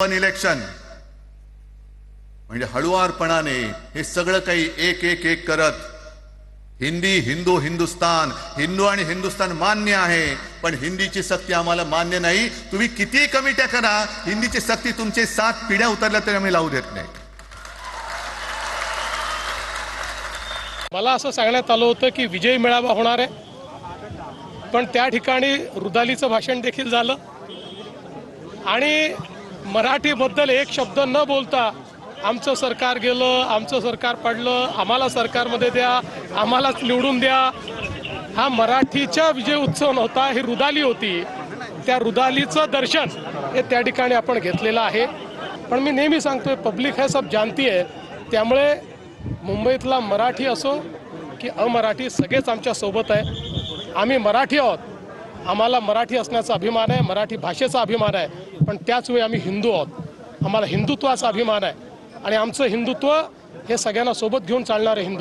पण इलेक्शन म्हणजे हळुवारपणाने हे सगळं काही एक एक एक करत. हिंदी हिंदू हिंदुस्तान. हिंदू आणि हिंदुस्तान मान्य आहे पण हिंदीची सक्ती आम्हाला मान्य नाही. तुम्ही कितीही कमिट्या करा. हिंदीची सक्ती तुमचे सात पिढ्या उतरल्या तरी आम्ही लावू देत नाही. मला असं सांगण्यात आलं होतं की विजय मेळावा होणार आहे. पण त्या ठिकाणी रुदालीचं भाषण देखील झालं. आणि मराठीबद्दल एक शब्द न बोलता आमचं सरकार गेलं आमचं सरकार पडलं आम्हाला सरकारमध्ये द्या आम्हालाच निवडून द्या. हा मराठीचा विजय उत्सव नव्हता ही रुदाली होती. त्या रुदालीचं दर्शन हे त्या ठिकाणी आपण घेतलेलं आहे. पण मी नेहमी सांगतोय पब्लिक हे सब जाणती आहे. त्यामुळे मुंबईतला मराठी असो की अमराठी सगळेच आमच्यासोबत आहे. आम्ही मराठी आहोत. आम्हाला मराठी असण्याचा अभिमान आहे मराठी भाषेचा अभिमान आहे पण त्याच वेळी आम्ही हिंदू आहोत. आम्हाला हिंदुत्वाचा अभिमान आहे आणि आमचं हिंदुत्व हे सगळ्यांना सोबत घेऊन चालणारे हिंदू